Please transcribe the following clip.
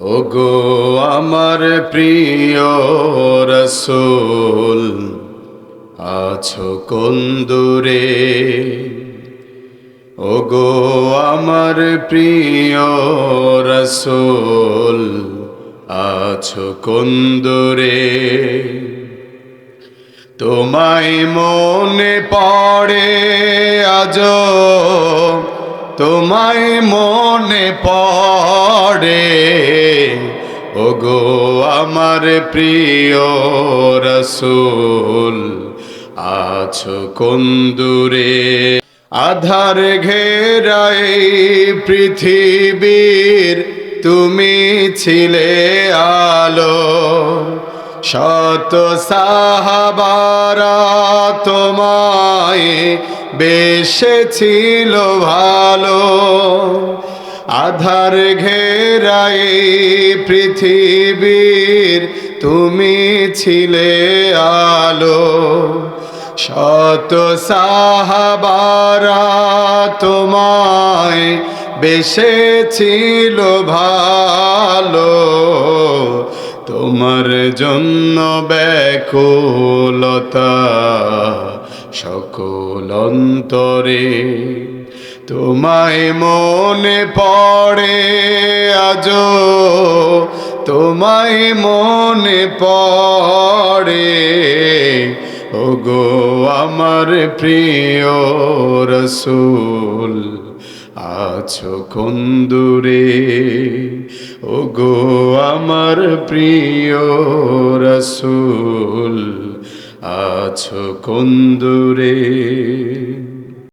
ওগো আমার প্রিয় রসুল, আছো কোন দূরে? ওগো আমার প্রিয় রসুল, আছো কোন দূরে? তোমায় মনে পড়ে আজ তোমায় মনে পড়ে। ওগো আমার প্রিয় রসুল, আছো কোন দূরে? আধার ঘেরাই পৃথিবীর, তুমি ছিলে আলো। শত সাহাবারা তোমায় বেশে ছিল ভালো। আধার ঘেরাই পৃথিবীর তুমি ছিলে আলো। শত সাহাবারা তোমায় বেশে ছিল ভালো। তোমার জন্য ব্যাকুলতা সকল অন্তরে তোমায় মনে পড়ে আজ তোমায় মনে পড়ে। ওগো আমার প্রিয় রসুল, আছো কোন দূরে? ওগো আমার প্রিয় রসুল আছো কোন দূরে